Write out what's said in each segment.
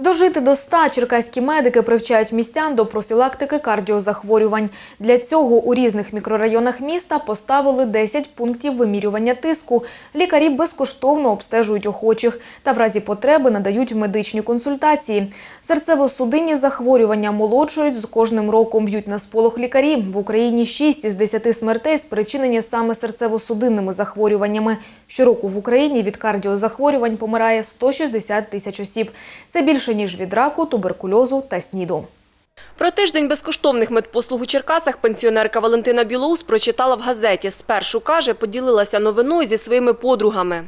Дожити до 100 черкаські медики привчають містян до профілактики кардіозахворювань. Для цього у різних мікрорайонах міста поставили 10 пунктів вимірювання тиску. Лікарі безкоштовно обстежують охочих та в разі потреби надають медичні консультації. Серцево-судинні захворювання молодшують з кожним роком б'ють на сполох лікарі. В Україні 6 із 10 смертей спричинені саме серцево-судинними захворюваннями. Щороку в Україні від кардіозахворювань помирає 160 тисяч осіб. Це більше, ніж від раку, туберкульозу та СНІДу. Про тиждень безкоштовних медпослуг у Черкасах пенсіонерка Валентина Білоус прочитала в газеті. Спершу, каже, поділилася новиною зі своїми подругами.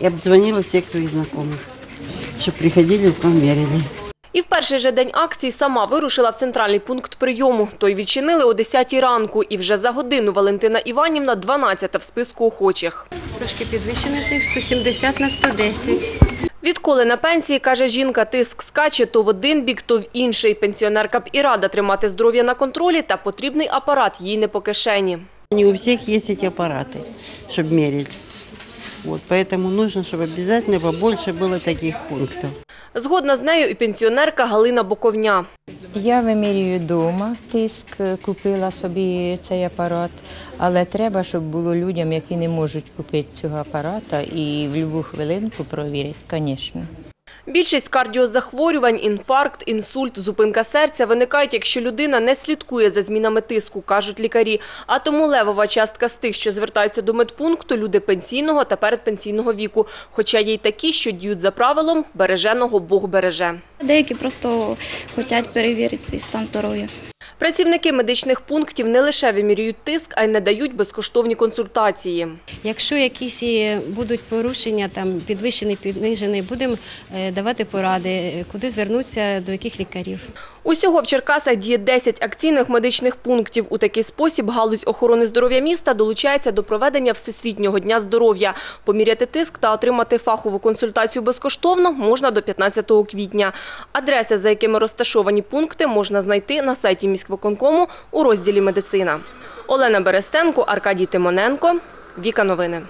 Я обзвонила всех своих знакомых, чтобы приходили, померили. І в перший же день акції сама вирушила в центральний пункт прийому. Той відчинили о 10 ранку. І вже за годину Валентина Іванівна 12 в списку охочих. Трошки підвищений тиск 170 на 110. Відколи на пенсії, каже жінка, тиск скаче то в один бік, то в інший. Пенсіонерка б і рада тримати здоров'я на контролі, та потрібний апарат їй не по кишені. Не у всех есть эти аппараты, чтобы мерить. Вот, поэтому нужно, чтобы обязательно побольше было таких пунктов. Згодна з нею і пенсіонерка Галина Боковня. Я вимірюю вдома тиск, купила собі цей апарат, але треба, щоб було людям, які не можуть купити цього апарата і в будь-яку хвилинку провірити, звісно. Більшість кардіозахворювань, інфаркт, інсульт, зупинка серця виникають, якщо людина не слідкує за змінами тиску, кажуть лікарі. А тому левова частка з тих, що звертаються до медпункту, люди пенсійного та передпенсійного віку. Хоча є й такі, що діють за правилом «береженого Бог береже». Деякі просто хочуть перевірити свій стан здоров'я. Працівники медичних пунктів не лише вимірюють тиск, а й надають безкоштовні консультації. Якщо якісь будуть порушення, там підвищений, піднижений, будемо е, давати поради, е, куди звернутися, до яких лікарів. Усього в Черкасах діє 10 акційних медичних пунктів. У такий спосіб галузь охорони здоров'я міста долучається до проведення Всесвітнього дня здоров'я. Поміряти тиск та отримати фахову консультацію безкоштовно можна до 15 квітня. Адреси, за якими розташовані пункти, можна знайти на сайті міськвиконкому у розділі «Медицина». Олена Берестенко, Аркадій Тимоненко. Віка Новини.